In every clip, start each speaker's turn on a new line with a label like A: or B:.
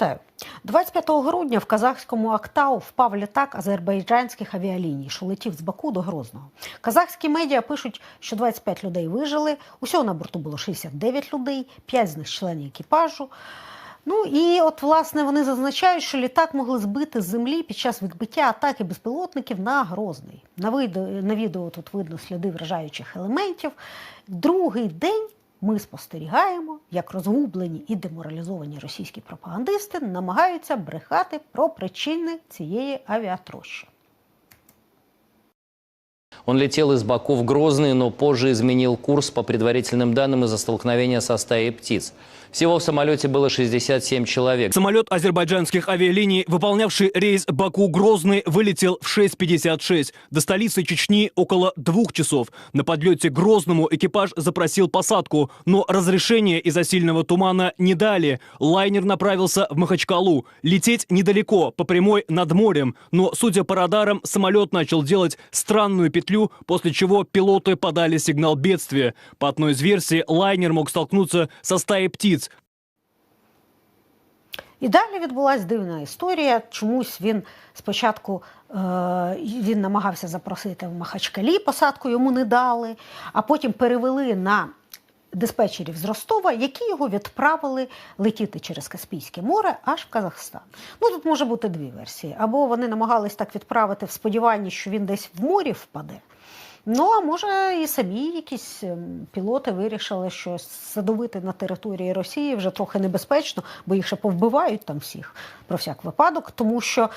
A: Вітаю 25 грудня в казахському Актау впав літак азербайджанських авіаліній, що летів з Баку до Грозного. Казахські медіа пишуть, що 25 людей вижили. Усього на борту було 69 людей, 5 з них членів екіпажу. Ну і от власне вони зазначають, що літак могли збити з землі під час відбиття атаки безпілотників на Грозний. На відео, на відео тут видно сліди вражаючих елементів. Другий день ми спостерігаємо, як розгублені і деморалізовані російські пропагандисти намагаються брехати про причини цієї авіатрощі.
B: Он летел из Баку в Грозный, но позже изменил курс по предварительным данным из-за столкновения со стаей птиц. Всего в самолете было 67 человек.
C: Самолет азербайджанских авиалиний, выполнявший рейс Баку-Грозный, вылетел в 6.56. До столицы Чечни около двух часов. На подлете к Грозному экипаж запросил посадку, но разрешение из-за сильного тумана не дали. Лайнер направился в Махачкалу. Лететь недалеко, по прямой над морем. Но, судя по радарам, самолет начал делать странную петлю, после чего пилоты подали сигнал бедствия. По одной из версий, лайнер мог столкнуться со стаей птиц,
A: І далі відбулася дивна історія. Чомусь він спочатку е, він намагався запросити в Махачкалі, посадку йому не дали, а потім перевели на диспетчерів з Ростова, які його відправили летіти через Каспійське море аж в Казахстан. Ну тут може бути дві версії. Або вони намагались так відправити в сподіванні, що він десь в морі впаде. Ну, а може, і самі якісь ем, пілоти вирішили, що садовити на території Росії вже трохи небезпечно, бо їх ще повбивають там всіх про всяк випадок, тому що е,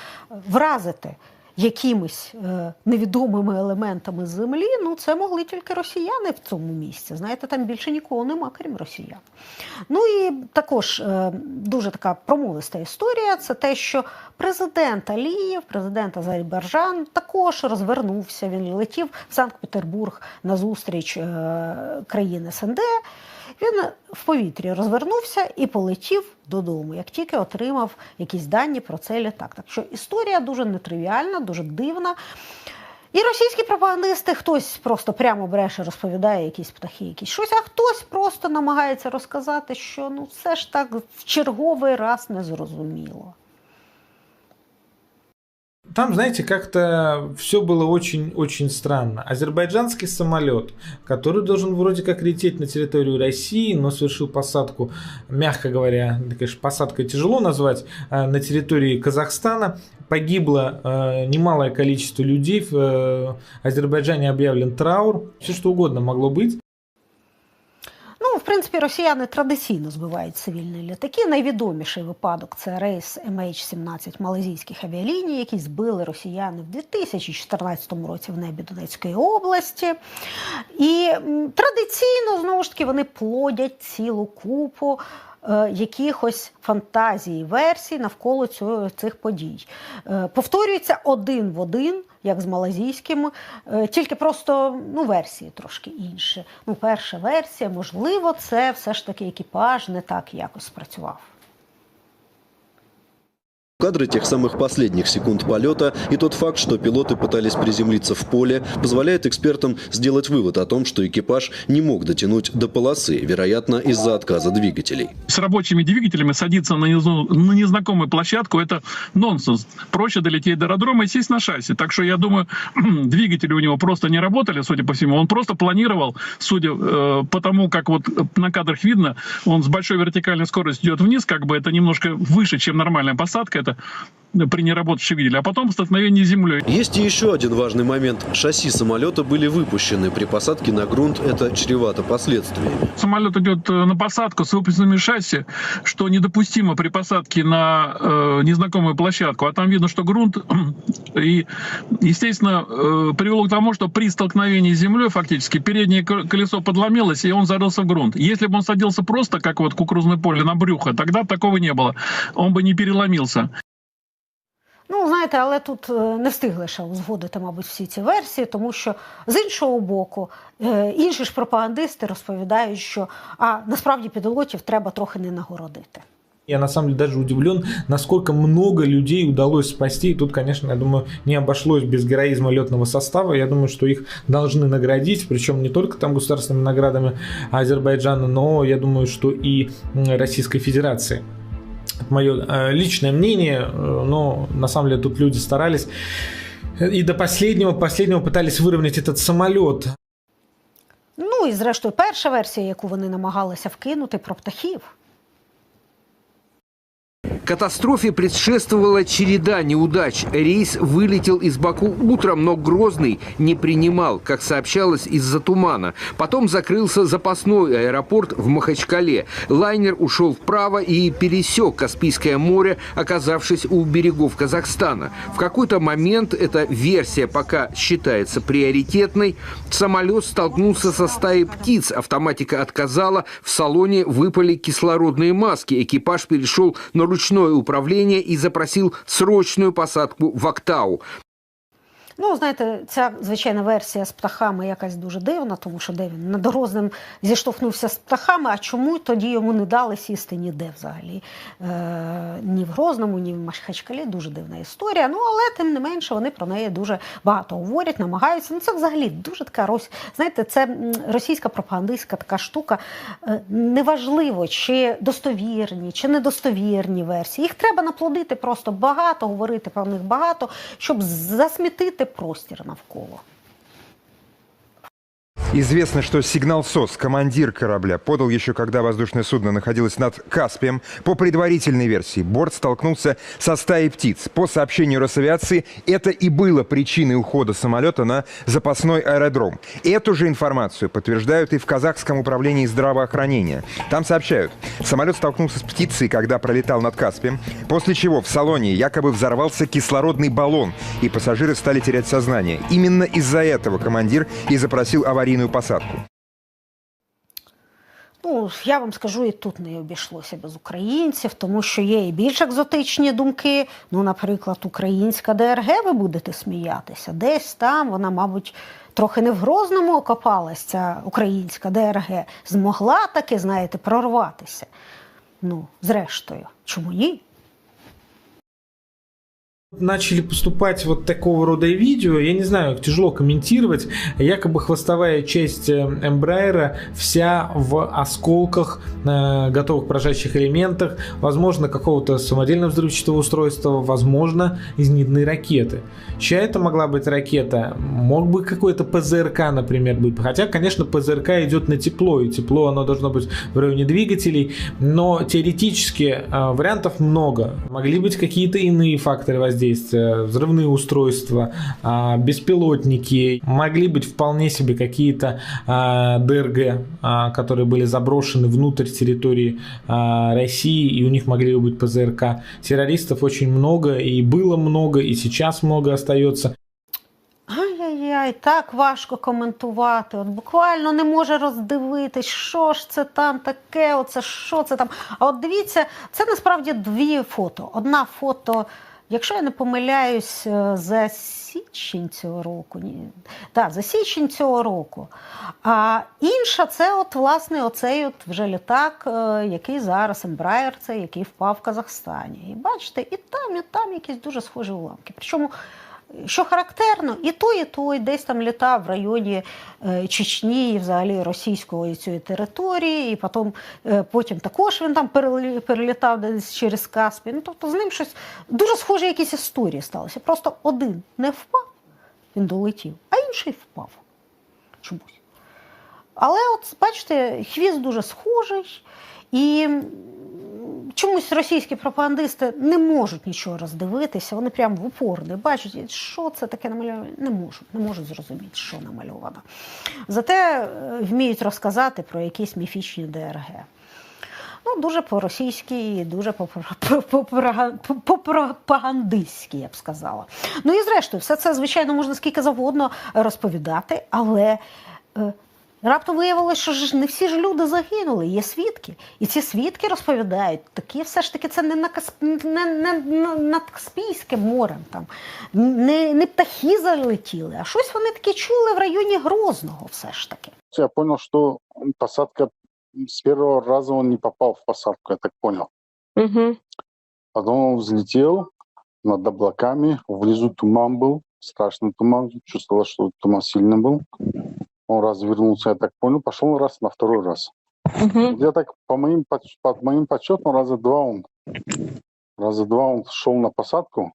A: вразити якимись е, невідомими елементами землі, ну це могли тільки росіяни в цьому місці. Знаєте, там більше нікого нема, крім росіян. Ну і також е, дуже така промовиста історія це те, що президент Алієв, президент Азербайджан, також розвернувся. Він летів в Санкт-Петербург на зустріч е, країн СНД. Він в повітрі розвернувся і полетів додому, як тільки отримав якісь дані про цей літак. Так що історія дуже нетривіальна, дуже дивна. І російські пропагандисти хтось просто прямо бреше, розповідає якісь птахи, якісь щось, а хтось просто намагається розказати, що ну все ж так в черговий раз не зрозуміло.
D: Там, знаете, как-то все было очень-очень странно. Азербайджанский самолет, который должен вроде как лететь на территорию России, но совершил посадку, мягко говоря, конечно, посадкой тяжело назвать, э, на территории Казахстана. Погибло э, немалое количество людей. В э, Азербайджане объявлен траур. Все что угодно могло быть.
A: Принципі, росіяни традиційно збивають цивільні літаки. Найвідоміший випадок це рейс MH17 малазійських авіаліній, які збили росіяни в 2014 році в небі Донецької області. І традиційно знову ж таки вони плодять цілу купу. Е, Якихось фантазій, версій навколо цього, цих подій. Е, Повторюється один в один, як з малазійським, е, тільки просто ну, версії трошки інші. Ну, перша версія, можливо, це все ж таки екіпаж не так якось спрацював.
E: Кадры тех самых последних секунд полета и тот факт, что пилоты пытались приземлиться в поле, позволяет экспертам сделать вывод о том, что экипаж не мог дотянуть до полосы, вероятно, из-за отказа двигателей.
F: с рабочими двигателями садиться на, незна- на незнакомую площадку это нонсенс. Проще долететь до аэродрома и сесть на шасси. Так что я думаю, двигатели у него просто не работали, судя по всему. Он просто планировал, судя э, по тому, как вот на кадрах видно, он с большой вертикальной скоростью идет вниз, как бы это немножко выше, чем нормальная посадка. Это при неработающем видели, а потом столкновение с землей.
E: Есть и еще один важный момент. Шасси самолета были выпущены. При посадке на грунт это чревато последствиями.
F: Самолет идет э, на посадку с выпущенными шасси, что недопустимо при посадке на э, незнакомую площадку. А там видно, что грунт и, естественно, э, привело к тому, что при столкновении с землей фактически переднее колесо подломилось, и он зарылся в грунт. Если бы он садился просто, как вот кукурузное поле, на брюхо, тогда такого не было. Он бы не переломился.
A: Ну, знаєте, але тут е, не встигли ще узгодити, мабуть, всі ці версії, тому що з іншого боку, е, інші ж пропагандисти розповідають, що а насправді пілотів треба трохи не нагородити.
D: Я на самом деле даже удивлен, насколько много людей удалось спасти. И тут, конечно, я думаю, не обошлось без героизма летного состава. Я думаю, что их должны наградить, причем не только там государственными наградами Азербайджана, но я думаю, что и м, Российской Федерации. Это мое личное мнение, э, но на самом деле тут люди старались. И до последнего, последнего пытались выровнять этот самолет.
A: Ну і зрештою, перша версія, яку вони намагалися вкинути про птахів.
G: Катастрофе предшествовала череда неудач. Рейс вылетел из Баку утром, но Грозный не принимал, как сообщалось, из-за тумана. Потом закрылся запасной аэропорт в Махачкале. Лайнер ушел вправо и пересек Каспийское море, оказавшись у берегов Казахстана. В какой-то момент эта версия пока считается приоритетной. Самолет столкнулся со стаей птиц. Автоматика отказала. В салоне выпали кислородные маски. Экипаж перешел на ручное управление и запросил срочную посадку в Актау.
A: Ну, знаєте, ця звичайна версія з птахами якась дуже дивна, тому що де він над Грозним зіштовхнувся з птахами, а чому тоді йому не дали сісти ніде взагалі? Е, ні в Грозному, ні в Махачкалі. Дуже дивна історія. Ну, але тим не менше вони про неї дуже багато говорять, намагаються. Ну, це взагалі дуже така рось. Знаєте, це російська пропагандистська така штука. Е, неважливо, чи достовірні, чи недостовірні версії. Їх треба наплодити просто багато, говорити про них багато, щоб засмітити простір навколо.
H: Известно, что сигнал СОС командир корабля подал еще когда воздушное судно находилось над Каспием. По предварительной версии, борт столкнулся со стаей птиц. По сообщению Росавиации, это и было причиной ухода самолета на запасной аэродром. Эту же информацию подтверждают и в казахском управлении здравоохранения. Там сообщают, самолет столкнулся с птицей, когда пролетал над Каспием, после чего в салоне якобы взорвался кислородный баллон, и пассажиры стали терять сознание. Именно из-за этого командир и запросил аварийную посадку.
A: Ну, я вам скажу, і тут не обійшлося без українців, тому що є і більш екзотичні думки. Ну, наприклад, українська ДРГ, ви будете сміятися. Десь там вона, мабуть, трохи не в Грозному окопалась, ця українська ДРГ. Змогла таки, знаєте, прорватися. Ну, зрештою, чому ні?
D: Начали поступать вот такого рода видео, я не знаю, тяжело комментировать, якобы хвостовая часть Эмбрайера вся в осколках, э, готовых поражающих элементах, возможно, какого-то самодельного взрывчатого устройства, возможно, зенитной ракеты. Чья это могла быть ракета? Мог бы какой-то ПЗРК, например, быть. Хотя, конечно, ПЗРК идет на тепло, и тепло оно должно быть в районе двигателей, но теоретически э, вариантов много. Могли быть какие-то иные факторы воздействия, взрывные устройства, а, беспилотники, могли быть вполне себе какие-то а, ДРГ, а, которые были заброшены внутрь территории а, России, и у них могли быть ПЗРК. Террористов очень много, и было много, и сейчас много остается.
A: Ай-яй-яй, так важко коментувати. От буквально не може роздивитись, що ж це там таке, оце що це там. А от дивіться, це насправді дві фото. Одна фото, Якщо я не помиляюсь, е, за січень цього року. Ні. Так, за січень цього року. А інша це, от, власне, оцей от вже літак, е, який зараз Embraer, це який впав в Казахстані. І бачите, і там, і там якісь дуже схожі уламки. Причому що характерно, і той, і той десь там літав в районі е, Чечні і взагалі російської цієї території, і потім, е, потім також він там перелітав десь через Каспій. Ну, тобто з ним щось дуже схожі якісь історії сталися. Просто один не впав, він долетів, а інший впав чомусь. Але от бачите, хвіст дуже схожий, і чомусь російські пропагандисти не можуть нічого роздивитися. Вони прямо в упор не бачать, що це таке намальовано. Не можуть, не можуть зрозуміти, що намальовано. Зате е, вміють розказати про якісь міфічні ДРГ. Ну, дуже по-російськи дуже по-пропагандистськи, я б сказала. Ну і зрештою, все це, звичайно, можна скільки завгодно розповідати, але е, раптом виявилося, що ж не всі ж люди загинули, є свідки. І ці свідки розповідають, такі все ж таки це не, на Касп... не, не, не над Каспійським морем, там, не, не птахи залетіли, а щось вони таке чули в районі Грозного все ж таки.
I: Я понял, что посадка с первого раза он не попал в посадку, я так понял.
J: Мгм.
I: Потом он взлетел над облаками, внизу туман был, страшный туман, чувствовал, что туман сильный был. Он развернулся, я так понял, пошел раз на второй раз.
J: Мгм.
I: Я так, по моим, подсч- по моим подсчетам, раза два он Раза два он шел на посадку.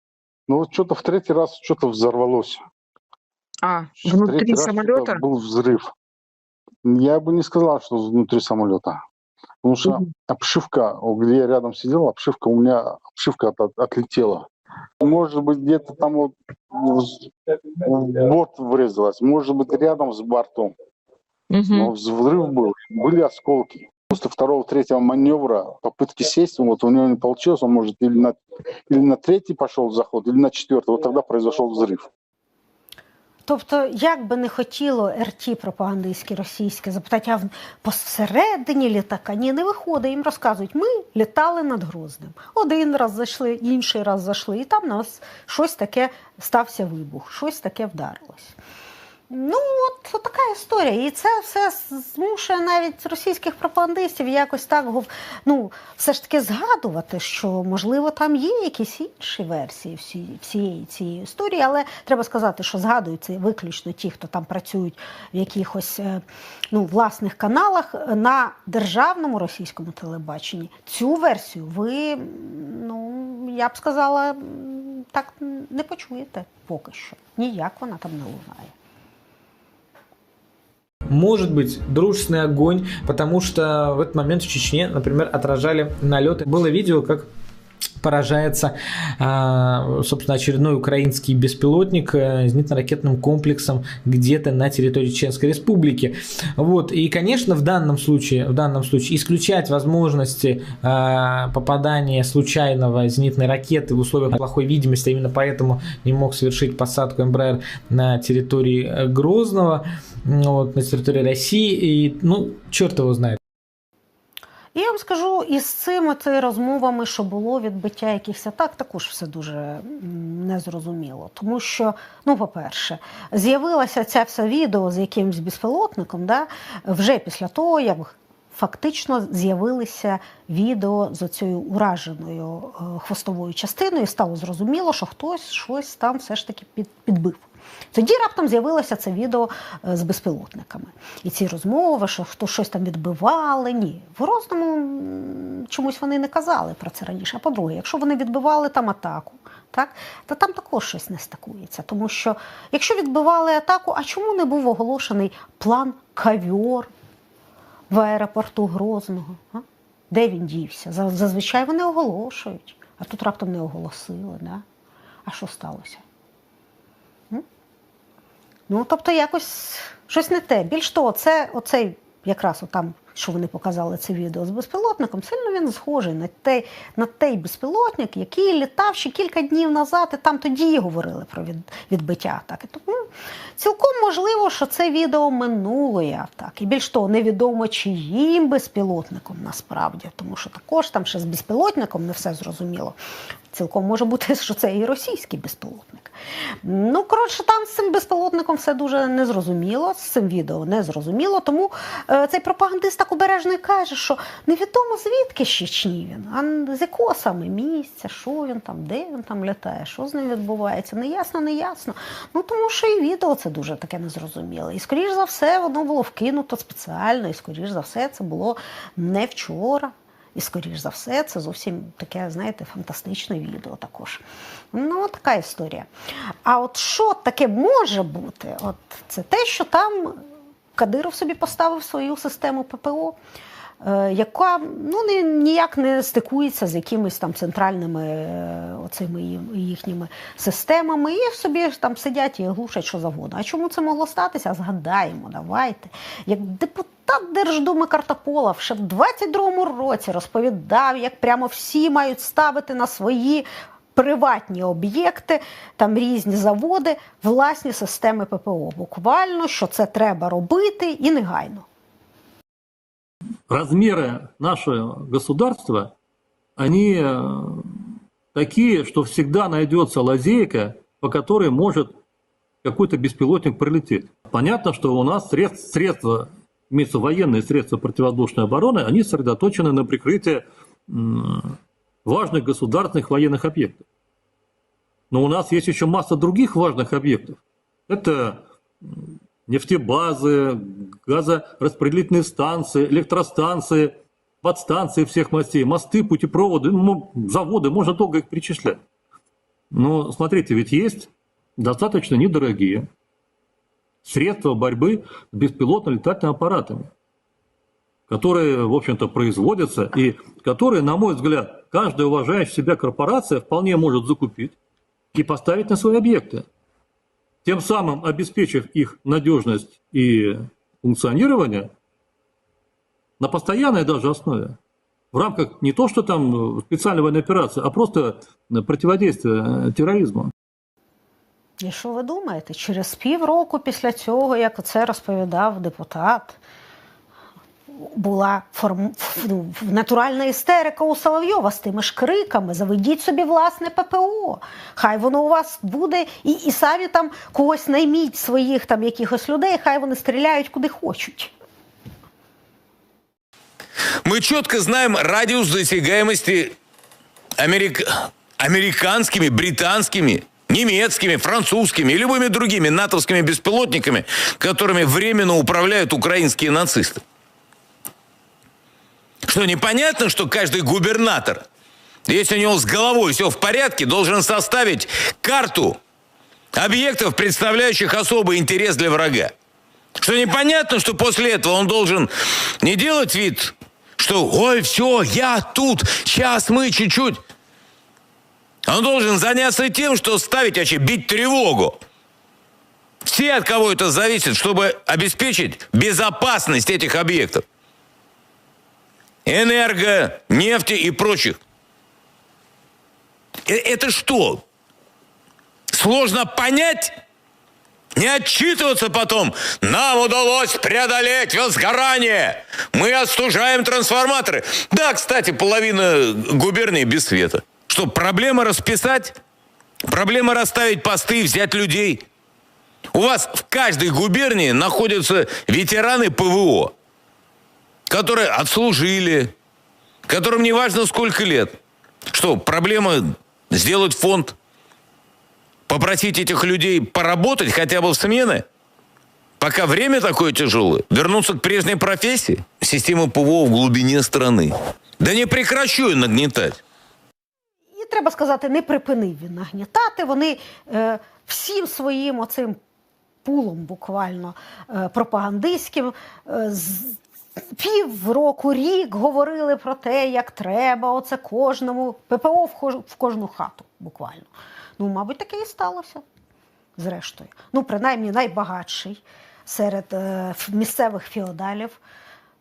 I: Ну вот что-то в третий раз что-то взорвалось.
J: А,
I: В
J: внутри
I: раз
J: самолета?
I: был взрыв. Я бы не сказал, что внутри самолета. Потому что
J: Мгм.
I: обшивка, где я рядом сидел, обшивка у меня обшивка от- от- отлетела. Может быть, где-то там вот в борт врезалась, может быть, рядом с бортом. Но взрыв был, были осколки. После второго, третьего маневра, попытки сесть, вот у него не получилось, он может или на, или на третий пошел заход, или на четвертый. Вот тогда произошел взрыв.
A: Тобто, як би не хотіло РТ пропагандистське російське запитати, а посередині літака ні, не виходить. Їм розказують, ми літали над Грозним. Один раз зайшли, інший раз зайшли, і там у нас щось таке стався вибух, щось таке вдарилось. Ну, от, така історія. І це все змушує навіть російських пропагандистів якось так ну, все ж таки згадувати, що можливо там є якісь інші версії всі, всієї цієї історії, але треба сказати, що згадуються виключно ті, хто там працюють в якихось е, ну, власних каналах на державному російському телебаченні. Цю версію ви, ну, я б сказала, так не почуєте поки що. Ніяк вона там не лунає.
D: Может быть дружественный огонь, потому что в этот момент в Чечне, например, отражали налеты. Было видео, как поражается, а, собственно, очередной украинский беспилотник э, зенитно-ракетным комплексом где-то на территории Чеченской Республики. Вот. И, конечно, в данном случае, в данном случае исключать возможности а, попадания случайного зенитной ракеты в условиях плохой видимости, а именно поэтому не мог совершить посадку МБР на территории э, Грозного, вот, на территории России. И, ну, черт его знает.
A: І я вам скажу, із цими оце розмовами, що було відбиття якихось атак, також все дуже незрозуміло. Тому що, ну, по-перше, з'явилося це все відео з якимось безпілотником, да, вже після того, як фактично з'явилися відео з цією ураженою е, хвостовою частиною, і стало зрозуміло, що хтось щось там все ж таки підбив. Тоді раптом з'явилося це відео е, з безпілотниками. І ці розмови, що хто щось там відбивали. Ні, в Грозному чомусь вони не казали про це раніше. А по-друге, якщо вони відбивали там атаку, так, то там також щось не стакується. Тому що якщо відбивали атаку, а чому не був оголошений план кавьор в аеропорту Грозного? А? Де він дівся? Зазвичай вони оголошують, а тут раптом не оголосили. Да? А що сталося? Ну, тобто, якось щось не те. Більш того, це оцей якраз там, що вони показали це відео з безпілотником, сильно він схожий на той, на той безпілотник, який літав ще кілька днів назад, і там тоді говорили про від, відбиття атаки. Тому цілком можливо, що це відео минулої атаки. І більш того, невідомо чиїм безпілотником насправді, тому що також там ще з безпілотником не все зрозуміло. Цілком може бути, що це і російський безпілотник. Ну, коротше, там з цим безпілотником все дуже незрозуміло, з цим відео незрозуміло. Тому е, цей пропагандист так обережно і каже, що невідомо звідки з Чечні він, а з якого саме місця, що він там, де він там літає, що з ним відбувається. Не ясно, не ясно. Ну тому що і відео це дуже таке незрозуміле. І скоріш за все, воно було вкинуто спеціально, і скоріш за все, це було не вчора. І, скоріш за все, це зовсім таке, знаєте, фантастичне відео також. Ну, така історія. А от що таке може бути? От це те, що там Кадиров собі поставив свою систему ППО, е, яка ну, ні- ніяк не стикується з якимись там центральними е, оцими їхніми системами, і собі там сидять і глушать що завгодно. А чому це могло статися? Згадаємо, давайте. Як депутат Держдуми Картополов ще в 22-му році розповідав, як прямо всі мають ставити на свої приватні об'єкти, там різні заводи, власні системи ППО. Буквально, що це треба робити і негайно.
K: размеры нашего государства, они э, такие, что всегда найдется лазейка, по которой может какой-то беспилотник прилететь. Понятно, что у нас средств- средства, имеются военные средства противовоздушной обороны, они сосредоточены на прикрытии м, важных государственных военных объектов. Но у нас есть еще масса других важных объектов. Это нефтебазы, газораспределительные станции, электростанции. подстанции всех мастей, мосты, путепроводы, ну, заводы, можно долго их перечислять. Но смотрите, ведь есть достаточно недорогие средства борьбы с беспилотно-летательными аппаратами, которые, в общем-то, производятся и которые, на мой взгляд, каждая уважающая себя корпорация вполне может закупить и поставить на свои объекты, тем самым обеспечив их надежность и функционирование на постоянной даже основе. В рамках не то, что там специальной военной операции, а просто противодействия терроризму.
A: І що ви думаєте? Через півроку після цього, як це розповідав депутат, була форм... ну, натуральна істерика у Соловйова з тими ж криками: заведіть собі власне ППО. Хай воно у вас буде, і, і самі там когось найміть своїх там якихось людей, хай вони стріляють куди хочуть.
L: Мы четко знаем радиус досягаемости америк- американскими, британскими, немецкими, французскими и любыми другими натовскими беспилотниками, которыми временно управляют украинские нацисты. Что, непонятно, что каждый губернатор, если у него с головой все в порядке, должен составить карту объектов, представляющих особый интерес для врага? Что непонятно, что после этого он должен не делать вид, что «Ой, все, я тут, сейчас мы чуть-чуть». Он должен заняться тем, что ставить, вообще бить тревогу. Все, от кого это зависит, чтобы обеспечить безопасность этих объектов. Энерго, нефти и прочих. Э, Это что? Сложно понять? Не отчитываться потом. Нам удалось преодолеть возгорание. Мы остужаем трансформаторы. Да, кстати, половина губернии без света. Что, проблема расписать? Проблема расставить посты взять людей? У вас в каждой губернии находятся ветераны ПВО, которые отслужили, которым не важно сколько лет. Что, проблема сделать фонд попросить этих людей поработать хотя бы в смены, пока время такое тяжелое, вернуться к прежней профессии, система ПВО в глубине страны. Да не прекращу я нагнетать.
A: І треба сказати, не припинив він нагнітати. Вони е, всім своїм оцим пулом буквально е, пропагандистським е, з пів року, рік говорили про те, як треба, оце кожному ППО в кожну хату буквально. Ну, мабуть, таке і сталося. Зрештою. Ну, принаймні, найбагатший серед е, місцевих феодалів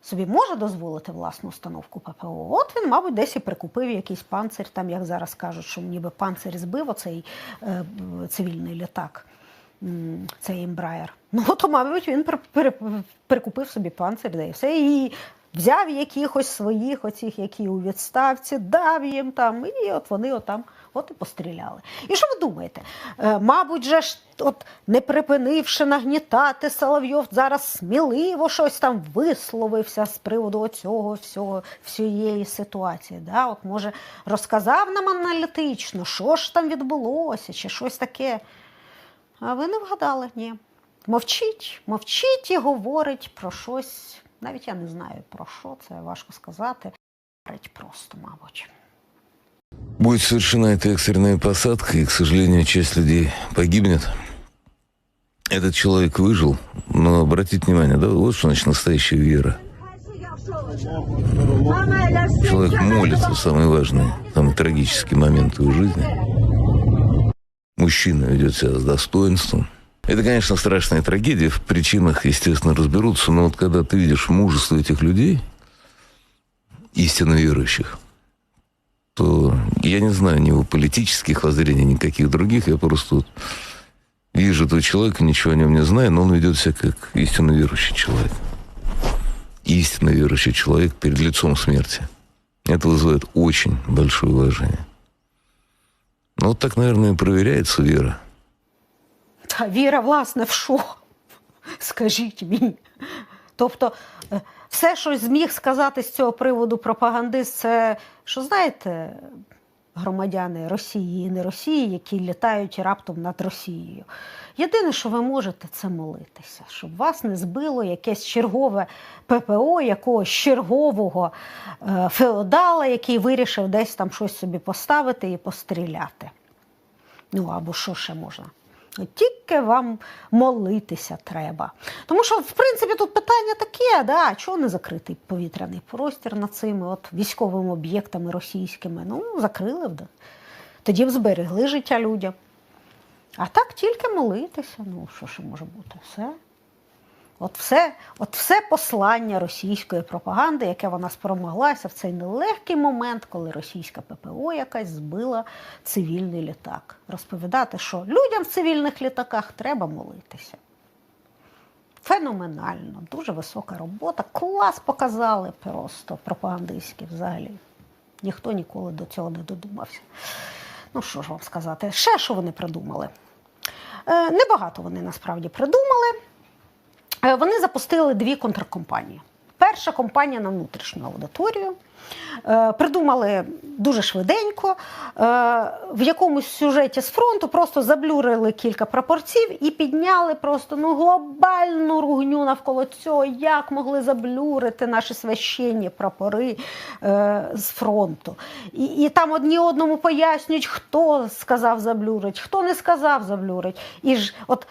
A: собі може дозволити власну установку ППО. От він, мабуть, десь і прикупив якийсь панцир, там, як зараз кажуть, що ніби панцир збив оцей е, цивільний літак, цей імбраєр. Ну, то, мабуть, він при- при- прикупив собі панцир, де і все. І взяв якихось своїх, оцих, які у відставці, дав їм там, і от вони отам. От і постріляли. І що ви думаєте? Е, мабуть, же ж, от не припинивши нагнітати, Соловйов зараз сміливо щось там висловився з приводу оцього всього, всієї ситуації. Да? От, може, розказав нам аналітично, що ж там відбулося, чи щось таке. А ви не вгадали, ні. Мовчить, мовчить і говорить про щось. Навіть я не знаю про що, це важко сказати. Говорить просто, мабуть.
L: Будет совершена эта экстренная посадка, и, к сожалению, часть людей погибнет. Этот человек выжил, но обратите внимание, да, вот что значит настоящая вера. Человек молится в самые важные, самые трагические моменты в жизни. Мужчина ведет себя с достоинством. Это, конечно, страшная трагедия. В причинах, естественно, разберутся. Но вот когда ты видишь мужество этих людей, истинно верующих, то я не знаю ни его политических воззрений, ни каких других. Я просто вот вижу этого человека, ничего о нем не знаю, но он ведет себя как истинно верующий человек. Истинно верующий человек перед лицом смерти. Это вызывает очень большое уважение. Ну, вот так, наверное, и проверяется вера.
A: Та віра, власне, в що? Скажіть мені. Тобто, е, все, що зміг сказати з цього приводу пропагандист, це, що знаєте, громадяни Росії і не Росії, які літають раптом над Росією. Єдине, що ви можете, це молитися, щоб вас не збило якесь чергове ППО, якогось чергового е, феодала, який вирішив десь там щось собі поставити і постріляти. Ну або що ще можна? Тільки вам молитися треба. Тому що, в принципі, тут питання таке, да, чого не закритий повітряний простір над цими от військовими об'єктами російськими? Ну, закрили б. Тоді б зберегли життя людям. А так тільки молитися. Ну, що ще може бути? Все. От все, от все послання російської пропаганди, яке вона спромоглася в цей нелегкий момент, коли російська ППО якась збила цивільний літак. Розповідати, що людям в цивільних літаках треба молитися. Феноменально, дуже висока робота. Клас показали просто пропагандистські взагалі. Ніхто ніколи до цього не додумався. Ну, що ж вам сказати? Ще що вони придумали? Е, небагато вони насправді придумали. Е, Вони запустили дві контркомпанії. Перша компанія на внутрішню аудиторію. Е, Придумали дуже швиденько. Е, В якомусь сюжеті з фронту просто заблюрили кілька прапорців і підняли просто ну, глобальну ругню навколо цього, як могли заблюрити наші священні прапори з фронту. І, і там одні одному пояснюють, хто сказав заблюрить, хто не сказав заблюрить. І ж от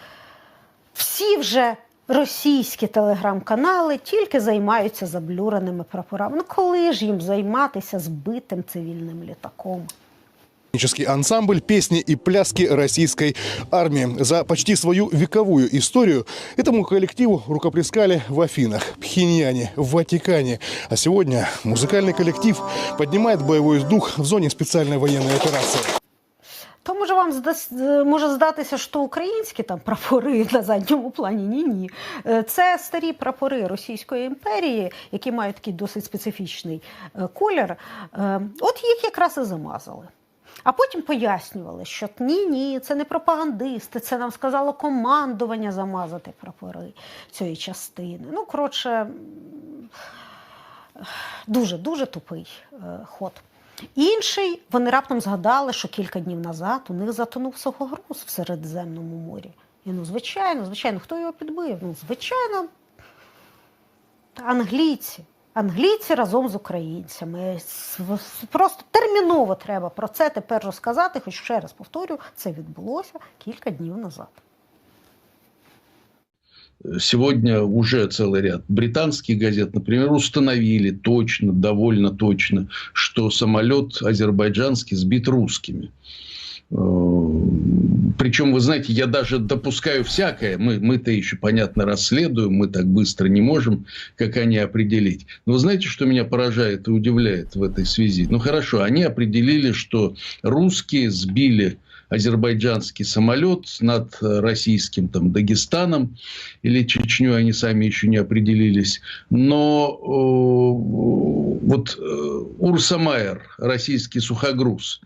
A: всі вже російські телеграм-канали тільки займаються заблюреними прапорами. Ну коли ж їм займатися збитим цивільним літаком?
M: Этнический ансамбль «Песни и пляски российской армии». За почти свою вековую историю этому коллективу рукоплескали в Афинах, Пхеньяне, в Ватикане. А сегодня музыкальный коллектив поднимает боевой дух в зоне специальной военной операции.
A: То може вам здас- е, може здатися, що українські там прапори на задньому плані? Ні, ні. Е, Це старі прапори Російської імперії, які мають такий досить специфічний е, колір. Е, От їх якраз і замазали. А потім пояснювали, що ні, ні, це не пропагандисти, це нам сказало командування замазати прапори цієї частини. Ну, коротше, дуже дуже тупий ход. Інший, вони раптом згадали, що кілька днів назад у них затонув сухогруз в Середземному морі. І ну, звичайно, звичайно, хто його підбив? Ну, звичайно, англійці. Англійці разом з українцями. Просто терміново треба про це тепер розказати, хоч ще раз повторю, це відбулося кілька днів назад.
N: Сегодня уже целый ряд британских газет, например, установили точно, довольно точно, что самолет азербайджанский сбит русскими. Э, Причем, вы знаете, я даже допускаю всякое. Мы, мы-то еще, понятно, расследуем, мы так быстро не можем, как они определить. Но вы знаете, что меня поражает и удивляет в этой связи? Ну, хорошо, они определили, что русские сбили азербайджанский самолет над российским там, Дагестаном или Чечню, они сами еще не определились. Но э, вот э, Урсамайер, российский сухогруз,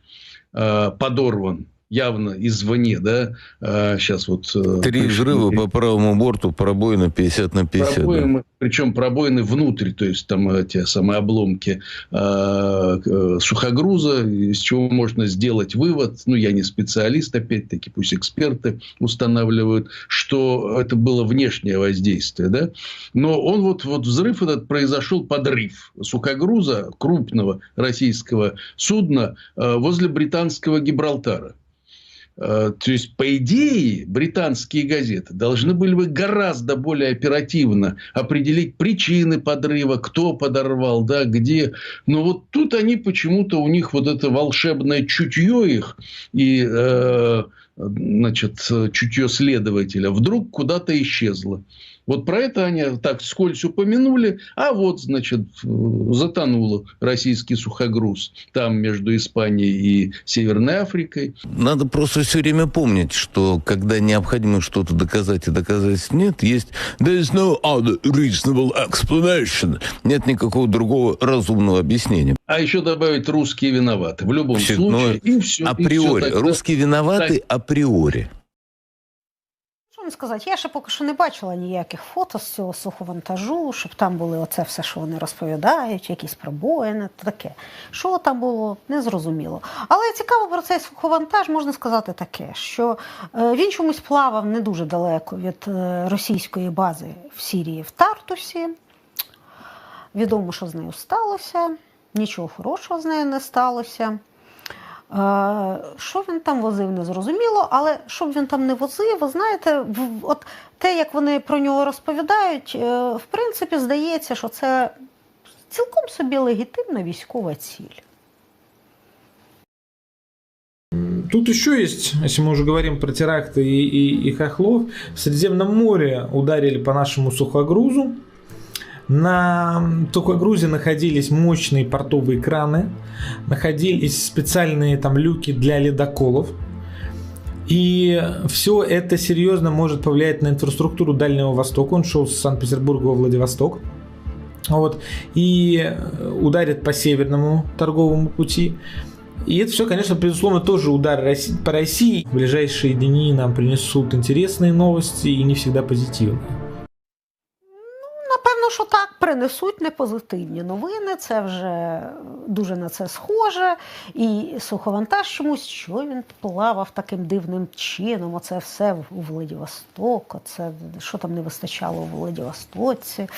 N: э, подорван явно извне, да, сейчас вот... э,
L: Три
N: пришли-
L: взрыва по правому борту, пробоина 50 на 50. да.
N: Пробоины, причем пробоины внутрь, то есть там эти самые обломки э, э, сухогруза, из чего можно сделать вывод, ну я не специалист, опять-таки, пусть эксперты устанавливают, что это было внешнее воздействие, да, но он вот, вот взрыв этот произошел, подрыв сухогруза крупного российского судна э, возле британского Гибралтара. Э, То есть, по идее, британские газеты должны были бы гораздо более оперативно определить причины подрыва, кто подорвал, да, где. Но вот тут они почему-то, у них вот это волшебное чутье их и, э, значит, чутье следователя вдруг куда-то исчезло. Вот про это они так вскользь упомянули, а вот, значит, затонул российский сухогруз там между Испанией и Северной Африкой.
L: Надо просто все время помнить, что когда необходимо что-то доказать и доказательств нет, есть there is no other reasonable explanation. Нет никакого другого разумного объяснения.
N: А еще добавить русские виноваты. В любом
L: Вообще,
N: случае.
L: ну,
N: и все,
L: априори. Русские виноваты априори.
A: Вам сказати? Я ще поки що не бачила ніяких фото з цього суховантажу, щоб там були оце все, що вони розповідають, якісь пробоїни, таке. Що там було, не зрозуміло. Але цікаво про цей суховантаж можна сказати таке, що е, він чомусь плавав не дуже далеко від е, російської бази в Сірії в Тартусі. Відомо, що з нею сталося, нічого хорошого з нею не сталося. Що він там возив, не зрозуміло, але що б він там не возив, ви знаєте, от те, як вони про нього розповідають, е, в принципі, здається, що це цілком собі легітимна військова ціль.
D: Тут еще есть, если мы уже говорим про теракты и, и, и хохлов, в Средиземном море ударили по нашему сухогрузу. На сухогрузе находились мощные портовые краны, находились специальные там люки для ледоколов. И все это серьезно может повлиять на инфраструктуру Дальнего Востока. Он шел с Санкт-Петербурга во Владивосток. Вот, и э, ударит по северному торговому пути. И это все, конечно, безусловно, тоже удар по России. В ближайшие дни нам принесут интересные новости и не всегда позитивные.
A: Що так принесуть непозитивні новини. Це вже дуже на це схоже. І суховантаж чомусь, що він плавав таким дивним чином. Оце все у Владивосток, оце що там не вистачало у Владивостоці.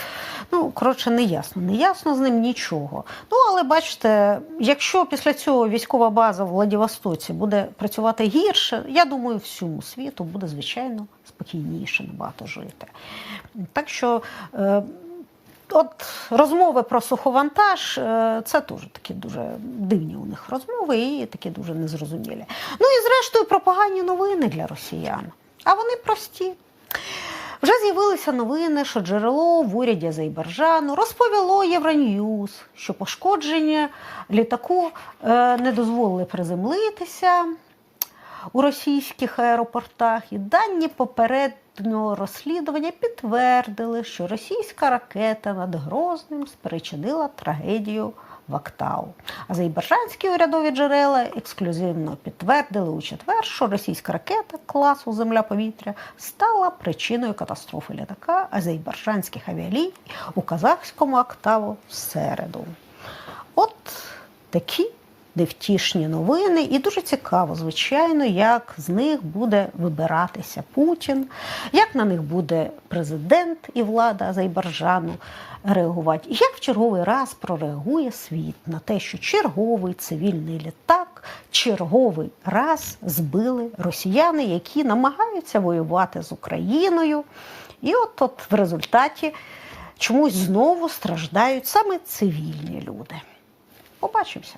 A: Ну, коротше, не ясно. Не ясно з ним нічого. Ну, але бачите, якщо після цього військова база в Владивостоці буде працювати гірше, я думаю, всьому світу буде, звичайно, спокійніше набагато жити. Так що. Е, От розмови про суховантаж е, це теж такі дуже дивні у них розмови і такі дуже незрозумілі. Ну і зрештою про погані новини для росіян. А вони прості. Вже з'явилися новини, що джерело в уряді Азербайджану розповіло Євроньюз, що пошкодження літаку е, не дозволили приземлитися у російських аеропортах, і дані попереднього розслідування підтвердили, що російська ракета над Грозним спричинила трагедію в Актау. Азербайджанські урядові джерела ексклюзивно підтвердили у четвер, що російська ракета класу Земля-повітря стала причиною катастрофи літака азербайджанських авіалій у казахському Актаву в середу. От такі невтішні новини, і дуже цікаво, звичайно, як з них буде вибиратися Путін, як на них буде президент і влада Азербайджану реагувати, як в черговий раз прореагує світ на те, що черговий цивільний літак черговий раз збили росіяни, які намагаються воювати з Україною. І от, от в результаті чомусь знову страждають саме цивільні люди. Побачимося.